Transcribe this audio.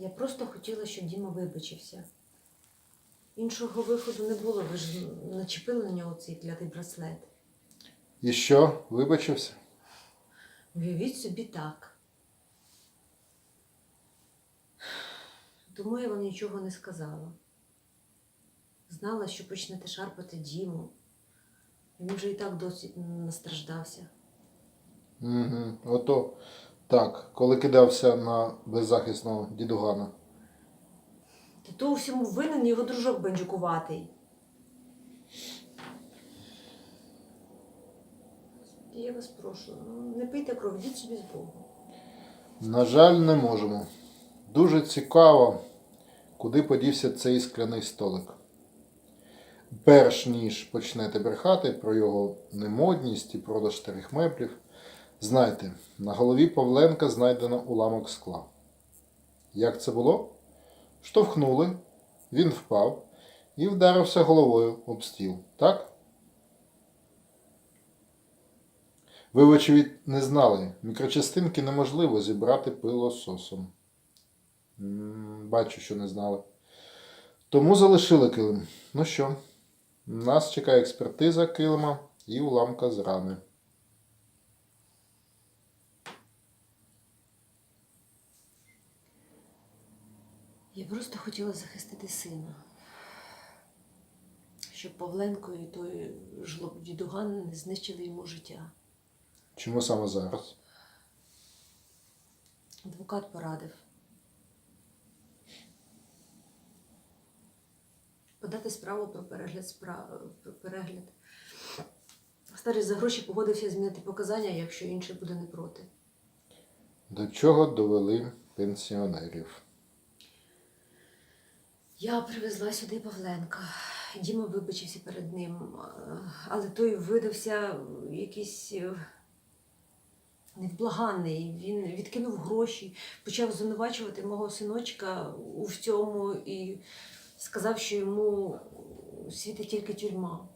Я просто хотіла, щоб Діма вибачився. Іншого виходу не було, ви ж начепили на нього цей клятий браслет. І що, вибачився? Уявіть собі так. Тому я вам нічого не сказала. Знала, що почнете шарпати Діму. Він вже і так досить настраждався. Угу. Ото так, коли кидався на беззахисного дідугана. Та то у всьому винен його дружок бандюкуватий. Я вас прошу, ну, не пийте кров, йдіть собі з Богом. На жаль, не можемо. Дуже цікаво, куди подівся цей скляний столик. Перш ніж почнете брехати про його немодність і продаж старих меблів, знайте, на голові Павленка знайдено уламок скла. Як це було? Штовхнули, він впав і вдарився головою об стіл, так? Ви, вочевидь, не знали, мікрочастинки неможливо зібрати пилососом. Бачу, що не знали. Тому залишили килим. Ну що, нас чекає експертиза килима і уламка з рани. Я просто хотіла захистити сина. Щоб Павленко і той жлоб дідуган не знищили йому життя. Чому саме зараз? Адвокат порадив. Подати справу про перегляд справ... про перегляд. Старий за гроші погодився змінити показання, якщо інший буде не проти. До чого довели пенсіонерів? Я привезла сюди Павленка. Діма вибачився перед ним, е, але той видався якийсь е, невблаганний. Він відкинув гроші, почав звинувачувати мого синочка у всьому і сказав, що йому світить тільки тюрма.